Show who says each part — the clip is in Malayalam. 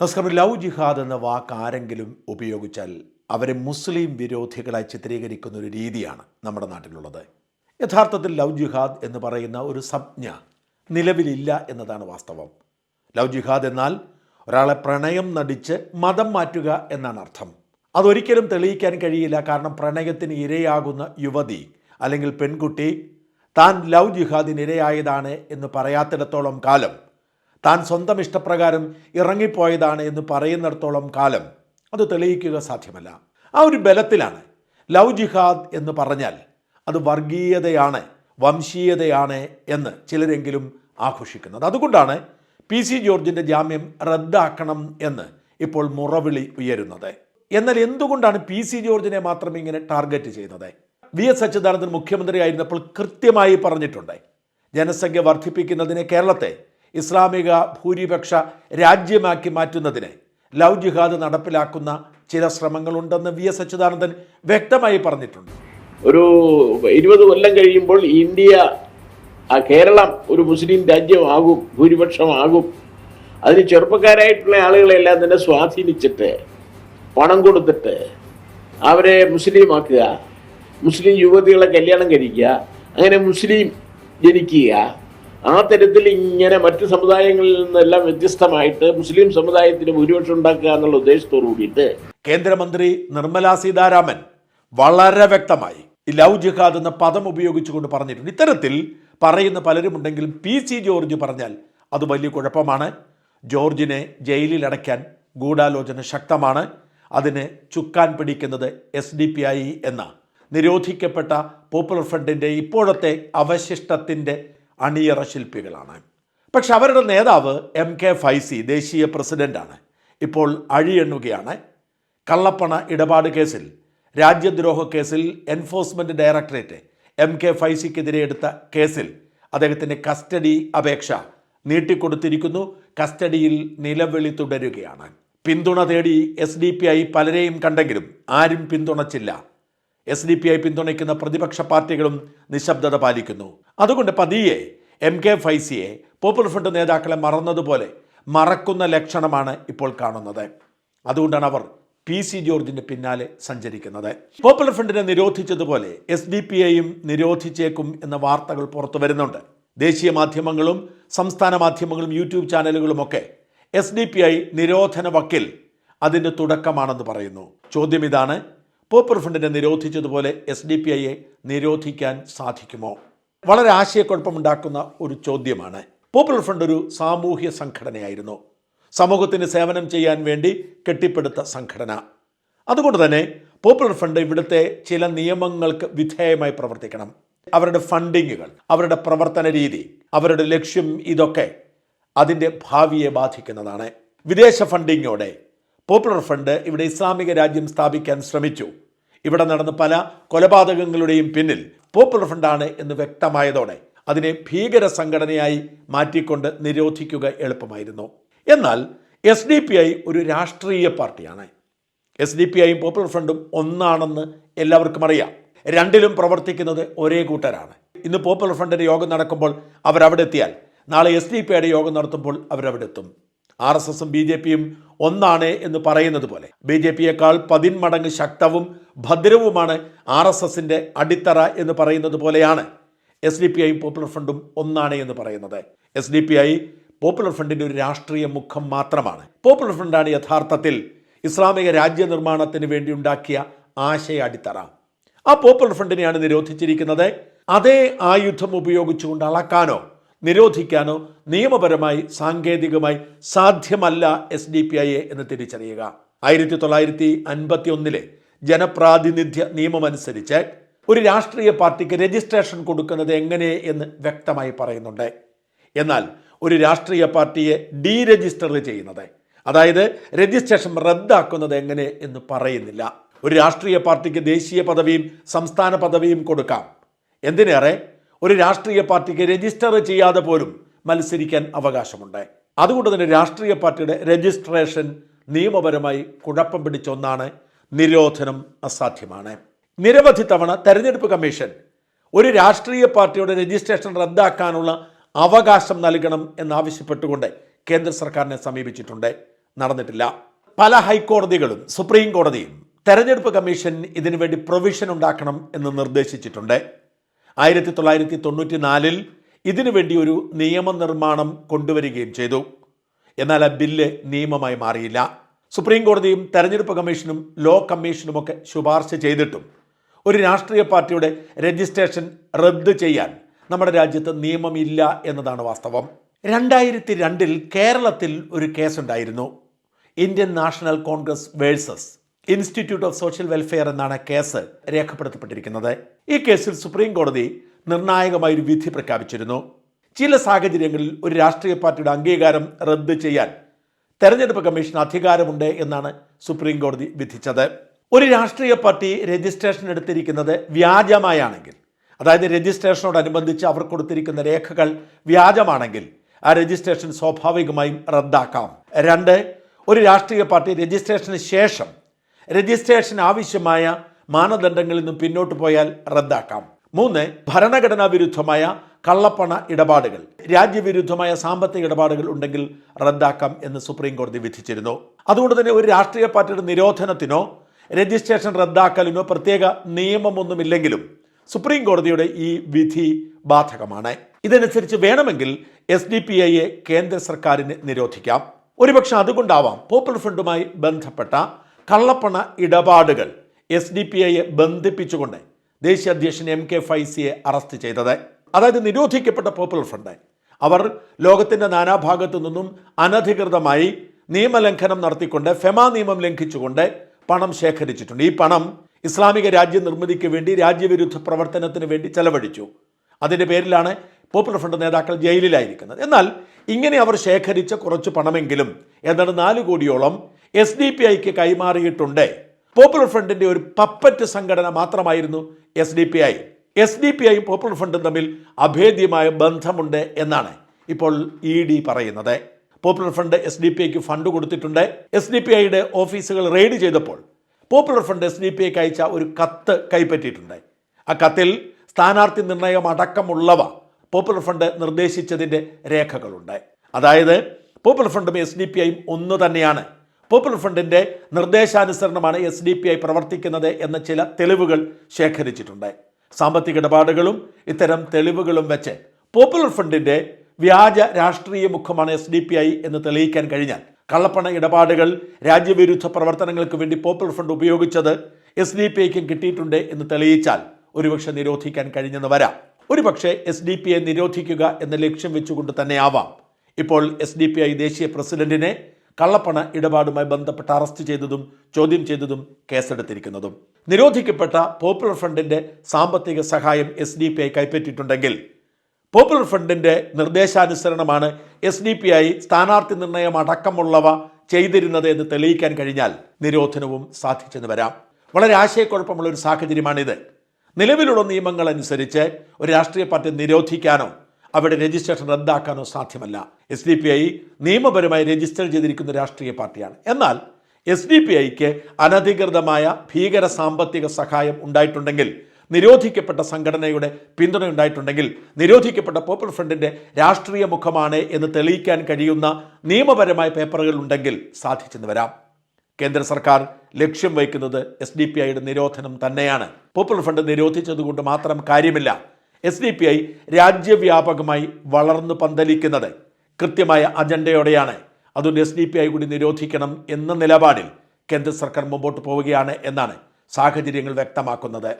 Speaker 1: നമസ്കാരം. ലവ് ജിഹാദ് എന്ന വാക്ക് ആരെങ്കിലും ഉപയോഗിച്ചാൽ അവരെ മുസ്ലിം വിരോധികളായി ചിത്രീകരിക്കുന്ന ഒരു രീതിയാണ് നമ്മുടെ നാട്ടിലുള്ളത്. യഥാർത്ഥത്തിൽ ലവ് ജിഹാദ് എന്ന് പറയുന്ന ഒരു സംജ്ഞ നിലവിലില്ല എന്നതാണ് വാസ്തവം. ലവ് ജിഹാദ് എന്നാൽ ഒരാളെ പ്രണയം നടിച്ച് മതം മാറ്റുക എന്നാണ് അർത്ഥം. അതൊരിക്കലും തെളിയിക്കാൻ കഴിയില്ല. കാരണം പ്രണയത്തിന് ഇരയാകുന്ന യുവതി അല്ലെങ്കിൽ പെൺകുട്ടി താൻ ലവ് ജിഹാദിന് ഇരയായതാണ് എന്ന് പറയാത്തിടത്തോളം കാലം താൻ സ്വന്തം ഇഷ്ടപ്രകാരം ഇറങ്ങിപ്പോയതാണ് എന്ന് പറയുന്നിടത്തോളം കാലം അത് തെളിയിക്കുക സാധ്യമല്ല. ആ ഒരു ബലത്തിലാണ് ലവ് ജിഹാദ് എന്ന് പറഞ്ഞാൽ അത് വർഗീയതയാണ് വംശീയതയാണ് എന്ന് ചിലരെങ്കിലും ആഘോഷിക്കുന്നത്. അതുകൊണ്ടാണ് പി സി ജോർജിന്റെ ജാമ്യം റദ്ദാക്കണം എന്ന് ഇപ്പോൾ മുറവിളി ഉയരുന്നത്. എന്നാൽ എന്തുകൊണ്ടാണ് പി സി ജോർജിനെ മാത്രം ഇങ്ങനെ ടാർഗറ്റ് ചെയ്യുന്നത്? വി എസ് അച്യുതാനന്ദൻ മുഖ്യമന്ത്രിയായിരുന്നപ്പോൾ കൃത്യമായി പറഞ്ഞിട്ടുണ്ട് ജനസംഖ്യ വർദ്ധിപ്പിക്കുന്നതിന് കേരളത്തെ ഇസ്ലാമിക ഭൂരിപക്ഷ രാജ്യമാക്കി മാറ്റുന്നതിന് ലവ് ജിഹാദ് നടപ്പിലാക്കുന്ന ചില ശ്രമങ്ങളുണ്ടെന്ന് വി എസ് അച്യുതാനന്ദൻ വ്യക്തമായി പറഞ്ഞിട്ടുണ്ട്.
Speaker 2: ഒരു ഇരുപത് കൊല്ലം കഴിയുമ്പോൾ ഇന്ത്യ കേരളം ഒരു മുസ്ലിം രാജ്യമാകും ഭൂരിപക്ഷമാകും. അതിന് ചെറുപ്പക്കാരായിട്ടുള്ള ആളുകളെല്ലാം തന്നെ സ്വാധീനിച്ചിട്ട് പണം കൊടുത്തിട്ട് അവരെ മുസ്ലിമാക്കുക മുസ്ലിം യുവതികളെ കല്യാണം കഴിക്കുക അങ്ങനെ മുസ്ലിം ജനിക്കുക. ആ തരത്തിൽ ഇങ്ങനെ മറ്റു സമുദായങ്ങളിൽ നിന്നെല്ലാം വ്യത്യസ്തമായിട്ട് മുസ്ലിം സമുദായത്തിന് ഭൂരിപക്ഷം ഉണ്ടാക്കുക എന്നുള്ള ഉദ്ദേശത്തോടു കൂടിയിട്ട്
Speaker 1: കേന്ദ്രമന്ത്രി നിർമ്മല സീതാരാമൻ വളരെ വ്യക്തമായി ലവ് ജിഹാദ് എന്ന പദം ഉപയോഗിച്ചുകൊണ്ട് പറഞ്ഞിട്ടുണ്ട്. ഇത്തരത്തിൽ പറയുന്ന പലരുമുണ്ടെങ്കിലും പി സി ജോർജ് പറഞ്ഞാൽ അത് വലിയ കുഴപ്പമാണ്. ജോർജിനെ ജയിലിൽ അടയ്ക്കാൻ ഗൂഢാലോചന ശക്തമാണ്. അതിനെ ചുക്കാൻ പിടിക്കുന്നത് എസ് ഡി പി ഐ എന്ന നിരോധിക്കപ്പെട്ട പോപ്പുലർ ഫ്രണ്ടിന്റെ ഇപ്പോഴത്തെ അവശിഷ്ടത്തിന്റെ അണിയറ ശില്പികളാണ്. പക്ഷെ അവരുടെ നേതാവ് എം കെ ഫൈസി ദേശീയ പ്രസിഡന്റാണ്. ഇപ്പോൾ അഴിയെണ്ണുകയാണ്. കള്ളപ്പണ ഇടപാട് കേസിൽ രാജ്യദ്രോഹ കേസിൽ എൻഫോഴ്സ്മെന്റ് ഡയറക്ടറേറ്റ് എം കെ ഫൈസിക്കെതിരെ എടുത്ത കേസിൽ അദ്ദേഹത്തിന്റെ കസ്റ്റഡി അപേക്ഷ നീട്ടിക്കൊടുത്തിരിക്കുന്നു. കസ്റ്റഡിയിൽ നിലവിളി തുടരുകയാണ്. പിന്തുണ തേടി എസ് ഡി പി ഐ പലരെയും കണ്ടെങ്കിലും ആരും പിന്തുണച്ചില്ല. എസ് ഡി പി ഐ പിന്തുണയ്ക്കുന്ന പ്രതിപക്ഷ പാർട്ടികളും നിശബ്ദത പാലിക്കുന്നു. അതുകൊണ്ട് പതിയെ എം കെ ഫൈസിയെ പോപ്പുലർ ഫ്രണ്ട് നേതാക്കളെ മറന്നതുപോലെ മറക്കുന്ന ലക്ഷണമാണ് ഇപ്പോൾ കാണുന്നത്. അതുകൊണ്ടാണ് അവർ പി സി ജോർജിന്റെ പിന്നാലെ സഞ്ചരിക്കുന്നത്. പോപ്പുലർ ഫ്രണ്ടിനെ നിരോധിച്ചതുപോലെ എസ് ഡി പി ഐയും നിരോധിച്ചേക്കും എന്ന വാർത്തകൾ പുറത്തു വരുന്നുണ്ട്. ദേശീയ മാധ്യമങ്ങളും സംസ്ഥാന മാധ്യമങ്ങളും യൂട്യൂബ് ചാനലുകളുമൊക്കെ എസ് ഡി പി ഐ നിരോധന വക്കിൽ അതിന്റെ തുടക്കമാണെന്ന് പറയുന്നു. ചോദ്യം ഇതാണ് പോപ്പുലർ ഫ്രണ്ടിനെ നിരോധിച്ചതുപോലെ എസ് ഡി പി ഐയെ നിരോധിക്കാൻ സാധിക്കുമോ? വളരെ ആശയക്കുഴപ്പമുണ്ടാക്കുന്ന ഒരു ചോദ്യമാണ്. പോപ്പുലർ ഫ്രണ്ട് ഒരു സാമൂഹ്യ സംഘടനയായിരുന്നു. സമൂഹത്തിന് സേവനം ചെയ്യാൻ വേണ്ടി കെട്ടിപ്പടുത്ത സംഘടന. അതുകൊണ്ട് തന്നെ പോപ്പുലർ ഫ്രണ്ട് ഇവിടുത്തെ ചില നിയമങ്ങൾക്ക് വിധേയമായി പ്രവർത്തിക്കണം. അവരുടെ ഫണ്ടിങ്ങുകൾ അവരുടെ പ്രവർത്തന രീതി അവരുടെ ലക്ഷ്യം ഇതൊക്കെ അതിന്റെ ഭാവിയെ ബാധിക്കുന്നതാണ്. വിദേശ ഫണ്ടിങ്ങോടെ പോപ്പുലർ ഫ്രണ്ട് ഇവിടെ ഇസ്ലാമിക രാജ്യം സ്ഥാപിക്കാൻ ശ്രമിച്ചു. ഇവിടെ നടന്ന പല കൊലപാതകങ്ങളുടെയും പിന്നിൽ പോപ്പുലർ ഫ്രണ്ടാണ് എന്ന് വ്യക്തമായതോടെ അതിനെ ഭീകര സംഘടനയായി മാറ്റിക്കൊണ്ട് നിരോധിക്കുക എളുപ്പമായിരുന്നു. എന്നാൽ എസ് ഡി പി ഐ ഒരു രാഷ്ട്രീയ പാർട്ടിയാണ്. എസ് ഡി പി ഐയും പോപ്പുലർ ഫ്രണ്ടും ഒന്നാണെന്ന് എല്ലാവർക്കും അറിയാം. രണ്ടിലും പ്രവർത്തിക്കുന്നത് ഒരേ കൂട്ടരാണ്. ഇന്ന് പോപ്പുലർ ഫ്രണ്ടിന്റെ യോഗം നടക്കുമ്പോൾ അവരവിടെ എത്തിയാൽ നാളെ എസ് ഡി പി ഐയുടെ യോഗം നടത്തുമ്പോൾ അവരവിടെ എത്തും. ആർ എസ് എസും ബി ജെ പിയും ഒന്നാണ് എന്ന് പറയുന്നത് പോലെ ബി ജെ പിയേക്കാൾ പതിന്മടങ്ങ് ശക്തവും ഭദ്രവുമാണ് ആർ എസ് എസിന്റെ അടിത്തറ എന്ന് പറയുന്നത് പോലെയാണ് S D P I popular ഫ്രണ്ടും ഒന്നാണ് എന്ന് പറയുന്നത്. S D P I popular ഫ്രണ്ടിന്റെ ഒരു രാഷ്ട്രീയ മുഖം മാത്രമാണ്. പോപ്പുലർ ഫ്രണ്ടാണ് യഥാർത്ഥത്തിൽ ഇസ്ലാമിക രാജ്യ നിർമ്മാണത്തിന് വേണ്ടി ഉണ്ടാക്കിയ ആശയ അടിത്തറ. ആ പോപ്പുലർ ഫ്രണ്ടിനെയാണ് നിരോധിച്ചിരിക്കുന്നത്. അതേ ആയുധം ഉപയോഗിച്ചുകൊണ്ട് അളക്കാനോ നിരോധിക്കാനോ നിയമപരമായി സാങ്കേതികമായി സാധ്യമല്ല എസ് ഡി പി ഐയെ എന്ന് തിരിച്ചറിയുക. ആയിരത്തി തൊള്ളായിരത്തി അൻപത്തി ഒന്നിലെ ജനപ്രാതിനിധ്യ നിയമമനുസരിച്ച് ഒരു രാഷ്ട്രീയ പാർട്ടിക്ക് രജിസ്ട്രേഷൻ കൊടുക്കുന്നത് എങ്ങനെ എന്ന് വ്യക്തമായി പറയുന്നുണ്ട്. എന്നാൽ ഒരു രാഷ്ട്രീയ പാർട്ടിയെ ഡീ രജിസ്റ്റർ ചെയ്യുന്നത് അതായത് രജിസ്ട്രേഷൻ റദ്ദാക്കുന്നത് എങ്ങനെ എന്ന് പറയുന്നില്ല. ഒരു രാഷ്ട്രീയ പാർട്ടിക്ക് ദേശീയ പദവിയും സംസ്ഥാന പദവിയും കൊടുക്കാം. എന്തിനേറെ? ഒരു രാഷ്ട്രീയ പാർട്ടിക്ക് രജിസ്റ്റർ ചെയ്യാതെ പോലും മത്സരിക്കാൻ അവകാശമുണ്ട്. അതുകൊണ്ട് തന്നെ രാഷ്ട്രീയ പാർട്ടിയുടെ രജിസ്ട്രേഷൻ നിയമപരമായി കുഴപ്പം പിടിച്ച ഒന്നാണ് നിരോധനം അസാധ്യമാണ്. നിരവധി തവണ തെരഞ്ഞെടുപ്പ് കമ്മീഷൻ ഒരു രാഷ്ട്രീയ പാർട്ടിയുടെ രജിസ്ട്രേഷൻ റദ്ദാക്കാനുള്ള അവകാശം നൽകണം എന്നാവശ്യപ്പെട്ടുകൊണ്ട് കേന്ദ്ര സർക്കാരിനെ സമീപിച്ചിട്ടുണ്ട്. നടന്നിട്ടില്ല. പല ഹൈക്കോടതികളും സുപ്രീം കോടതിയും തെരഞ്ഞെടുപ്പ് കമ്മീഷൻ ഇതിനുവേണ്ടി പ്രൊവിഷൻ ഉണ്ടാക്കണം എന്ന് നിർദ്ദേശിച്ചിട്ടുണ്ട്. ആയിരത്തി തൊള്ളായിരത്തി തൊണ്ണൂറ്റി നാലിൽ ഇതിനുവേണ്ടി ഒരു നിയമനിർമ്മാണം കൊണ്ടുവരികയും ചെയ്തു. എന്നാൽ ആ ബില്ല് നിയമമായി മാറിയില്ല. സുപ്രീം കോടതിയും തെരഞ്ഞെടുപ്പ് കമ്മീഷനും ലോ കമ്മീഷനുമൊക്കെ ശുപാർശ ചെയ്തിട്ടും ഒരു രാഷ്ട്രീയ പാർട്ടിയുടെ രജിസ്ട്രേഷൻ റദ്ദ് ചെയ്യാൻ നമ്മുടെ രാജ്യത്ത് നിയമമില്ല എന്നതാണ് വാസ്തവം. രണ്ടായിരത്തി രണ്ടിൽ കേരളത്തിൽ ഒരു കേസുണ്ടായിരുന്നു. Indian National Congress versus Institute of Social Welfare എന്നാണ് കേസ് രേഖപ്പെടുത്തപ്പെട്ടിരിക്കുന്നത്. ഈ കേസിൽ സുപ്രീം കോടതി നിർണായകമായ ഒരു വിധി പ്രഖ്യാപിച്ചിരുന്നു. ചില സാഹചര്യങ്ങളിൽ ഒരു രാഷ്ട്രീയ പാർട്ടിയുടെ അംഗീകാരം റദ്ദ് ചെയ്യാൻ തെരഞ്ഞെടുപ്പ് കമ്മീഷൻ അധികാരമുണ്ട് എന്നാണ് സുപ്രീം കോടതി വിധിച്ചത്. ഒരു രാഷ്ട്രീയ പാർട്ടി രജിസ്ട്രേഷൻ എടുത്തിരിക്കുന്നത് വ്യാജമായാണെങ്കിൽ അതായത് രജിസ്ട്രേഷനോടനുബന്ധിച്ച് അവർ കൊടുത്തിരിക്കുന്ന രേഖകൾ വ്യാജമാണെങ്കിൽ ആ രജിസ്ട്രേഷൻ സ്വാഭാവികമായും റദ്ദാക്കാം. രണ്ട് ഒരു രാഷ്ട്രീയ പാർട്ടി രജിസ്ട്രേഷന് ശേഷം രജിസ്ട്രേഷൻ ആവശ്യമായ മാനദണ്ഡങ്ങളിൽ നിന്നും പിന്നോട്ട് പോയാൽ റദ്ദാക്കാം. മൂന്ന് ഭരണഘടനാ വിരുദ്ധമായ കള്ളപ്പണ ഇടപാടുകൾ. രാജ്യവിരുദ്ധമായ സാമ്പത്തിക ഇടപാടുകൾ ഉണ്ടെങ്കിൽ റദ്ദാക്കാം എന്ന് സുപ്രീം കോടതി വിധിച്ചിരുന്നു. അതുകൊണ്ട് തന്നെ ഒരു രാഷ്ട്രീയ പാർട്ടിയുടെ നിരോധനത്തിനോ രജിസ്ട്രേഷൻ റദ്ദാക്കലിനോ പ്രത്യേക നിയമമൊന്നുമില്ലെങ്കിലും സുപ്രീം കോടതിയുടെ ഈ വിധി ബാധകമാണ്. ഇതനുസരിച്ച് വേണമെങ്കിൽ എസ് ഡി പി ഐയെ കേന്ദ്ര സർക്കാരിന് നിരോധിക്കാം. ഒരുപക്ഷെ അതുകൊണ്ടാവാം പോപ്പുലർ ഫ്രണ്ടുമായി ബന്ധപ്പെട്ട കള്ളപ്പണ ഇടപാടുകൾ എസ് ഡി പി ഐയെ ബന്ധിപ്പിച്ചുകൊണ്ട് ദേശീയ അധ്യക്ഷൻ എം കെ ഫൈസിയെ അറസ്റ്റ് ചെയ്തത്. അതായത് നിരോധിക്കപ്പെട്ട പോപ്പുലർ ഫ്രണ്ട് അവർ ലോകത്തിന്റെ നാനാഭാഗത്തു നിന്നും അനധികൃതമായി നിയമലംഘനം നടത്തിക്കൊണ്ട് ഫെമ നിയമം ലംഘിച്ചുകൊണ്ട് പണം ശേഖരിച്ചിട്ടുണ്ട്. ഈ പണം ഇസ്ലാമിക രാജ്യ നിർമ്മിതിക്ക് വേണ്ടി രാജ്യവിരുദ്ധ പ്രവർത്തനത്തിന് വേണ്ടി ചെലവഴിച്ചു. അതിന്റെ പേരിലാണ് പോപ്പുലർ ഫ്രണ്ട് നേതാക്കൾ ജയിലിലായിരിക്കുന്നത്. എന്നാൽ ഇങ്ങനെ അവർ ശേഖരിച്ച കുറച്ച് പണമെങ്കിലും ഏതാണ്ട് നാല് കോടിയോളം എസ് ഡി പി ഐക്ക് കൈമാറിയിട്ടുണ്ട്. പോപ്പുലർ ഫ്രണ്ടിന്റെ ഒരു പപ്പറ്റ് സംഘടന മാത്രമായിരുന്നു S D P I S D P ഐയും പോപ്പുലർ ഫ്രണ്ടും തമ്മിൽ അഭേദ്യമായ ബന്ധമുണ്ട് എന്നാണ് ഇപ്പോൾ ഇ ഡി പറയുന്നത്. Popular front S D P ഐക്ക് ഫണ്ട് കൊടുത്തിട്ടുണ്ട്. എസ് ഡി പി ഐയുടെ ഓഫീസുകൾ റെയ്ഡ് ചെയ്തപ്പോൾ popular front S D P ഐക്ക് അയച്ച ഒരു കത്ത് കൈപ്പറ്റിയിട്ടുണ്ട്. ആ കത്തിൽ സ്ഥാനാർത്ഥി നിർണയം അടക്കമുള്ളവ പോപ്പുലർ ഫ്രണ്ട് നിർദ്ദേശിച്ചതിന്റെ രേഖകളുണ്ട്. അതായത് പോപ്പുലർ ഫ്രണ്ടും എസ് ഡി പി ഐയും ഒന്ന് തന്നെയാണ്. പോപ്പുലർ ഫ്രണ്ടിന്റെ നിർദ്ദേശാനുസരണമാണ് എസ് ഡി പി ഐ പ്രവർത്തിക്കുന്നത് എന്ന ചില തെളിവുകൾ ശേഖരിച്ചിട്ടുണ്ട്. സാമ്പത്തിക ഇടപാടുകളും ഇത്തരം തെളിവുകളും വെച്ച് പോപ്പുലർ ഫ്രണ്ടിന്റെ വ്യാജ രാഷ്ട്രീയ മുഖമാണ് എസ് ഡി പി ഐ എന്ന് തെളിയിക്കാൻ കഴിഞ്ഞാൽ കള്ളപ്പണ ഇടപാടുകൾ രാജ്യവിരുദ്ധ പ്രവർത്തനങ്ങൾക്ക് വേണ്ടി പോപ്പുലർ ഫ്രണ്ട് ഉപയോഗിച്ചത് എസ് ഡി പി ഐക്കും കിട്ടിയിട്ടുണ്ട് എന്ന് തെളിയിച്ചാൽ ഒരുപക്ഷെ നിരോധിക്കാൻ കഴിഞ്ഞെന്ന് വരാം. ഒരുപക്ഷെ എസ് ഡി പി ഐ നിരോധിക്കുക എന്ന ലക്ഷ്യം വെച്ചുകൊണ്ട് തന്നെയാവാം ഇപ്പോൾ എസ് ഡി പി ഐ ദേശീയ പ്രസിഡന്റിനെ കള്ളപ്പണ ഇടപാടുമായി ബന്ധപ്പെട്ട് അറസ്റ്റ് ചെയ്തതും ചോദ്യം ചെയ്തതും കേസെടുത്തിരിക്കുന്നതും. നിരോധിക്കപ്പെട്ട പോപ്പുലർ ഫ്രണ്ടിന്റെ സാമ്പത്തിക സഹായം എസ് ഡി പി ഐ കൈപ്പറ്റിയിട്ടുണ്ടെങ്കിൽ പോപ്പുലർ ഫ്രണ്ടിന്റെ നിർദ്ദേശാനുസരണമാണ് എസ് ഡി പി ഐ സ്ഥാനാർത്ഥി നിർണയം അടക്കമുള്ളവ ചെയ്തിരുന്നത് എന്ന് തെളിയിക്കാൻ കഴിഞ്ഞാൽ നിരോധനവും സാധിച്ചെന്ന് വരാം. വളരെ ആശയക്കുഴപ്പമുള്ള ഒരു സാഹചര്യമാണിത്. നിലവിലുള്ള നിയമങ്ങൾ അനുസരിച്ച് ഒരു രാഷ്ട്രീയ പാർട്ടി നിരോധിക്കാനോ അവിടെ രജിസ്ട്രേഷൻ റദ്ദാക്കാനോ സാധ്യമല്ല. എസ് ഡി പി ഐ നിയമപരമായി രജിസ്റ്റർ ചെയ്തിരിക്കുന്ന രാഷ്ട്രീയ പാർട്ടിയാണ്. എന്നാൽ എസ് ഡി പി ഐക്ക് അനധികൃതമായ ഭീകര സാമ്പത്തിക സഹായം ഉണ്ടായിട്ടുണ്ടെങ്കിൽ നിരോധിക്കപ്പെട്ട സംഘടനയുടെ പിന്തുണ ഉണ്ടായിട്ടുണ്ടെങ്കിൽ നിരോധിക്കപ്പെട്ട പോപ്പുലർ ഫ്രണ്ടിന്റെ രാഷ്ട്രീയ മുഖമാണ് എന്ന് തെളിയിക്കാൻ കഴിയുന്ന നിയമപരമായ പേപ്പറുകൾ ഉണ്ടെങ്കിൽ സാധിച്ചെന്ന് വരാം. കേന്ദ്ര സർക്കാർ ലക്ഷ്യം വയ്ക്കുന്നത് എസ് ഡി പി ഐയുടെ നിരോധനം തന്നെയാണ്. പോപ്പുലർ ഫണ്ട് നിരോധിച്ചതുകൊണ്ട് മാത്രം കാര്യമില്ല. എസ് ഡി പി ഐ രാജ്യവ്യാപകമായി വളർന്നു പന്തലിക്കുന്നത് കൃത്യമായ അജണ്ടയോടെയാണ്. അതുകൊണ്ട് എസ് ഡി പി ഐ കൂടി നിരോധിക്കണം എന്ന നിലപാടിൽ കേന്ദ്ര സർക്കാർ മുമ്പോട്ട് പോവുകയാണ് എന്നാണ് സാഹചര്യങ്ങൾ വ്യക്തമാക്കുന്നത്.